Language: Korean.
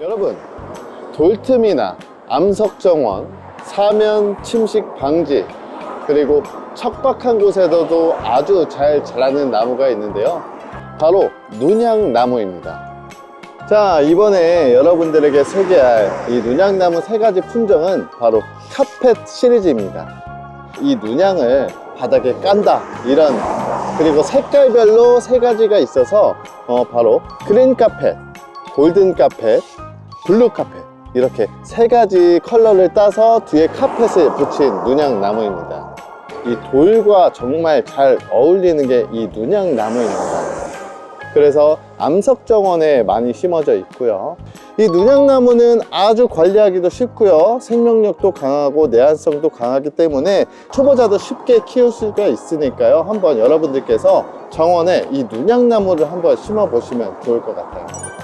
여러분 돌틈이나 암석 정원, 사면 침식 방지 그리고 척박한 곳에서도 아주 잘 자라는 나무가 있는데요. 바로 눈양나무입니다. 자 이번에 여러분들에게 소개할 이 눈양나무 세 가지 품종은 바로 카펫 시리즈입니다. 이 눈양을 바닥에 깐다 이런 그리고 색깔별로 세 가지가 있어서 어, 바로 그린 카펫, 골든 카펫, 블루 카펫 이렇게 세 가지 컬러를 따서 뒤에 카펫을 붙인 눈양나무입니다 이 돌과 정말 잘 어울리는 게 이 눈양나무입니다 그래서 암석정원에 많이 심어져 있고요. 이 눈양나무는 아주 관리하기도 쉽고요. 생명력도 강하고 내한성도 강하기 때문에 초보자도 쉽게 키울 수가 있으니까요. 한번 여러분들께서 정원에 이 눈양나무를 한번 심어 보시면 좋을 것 같아요.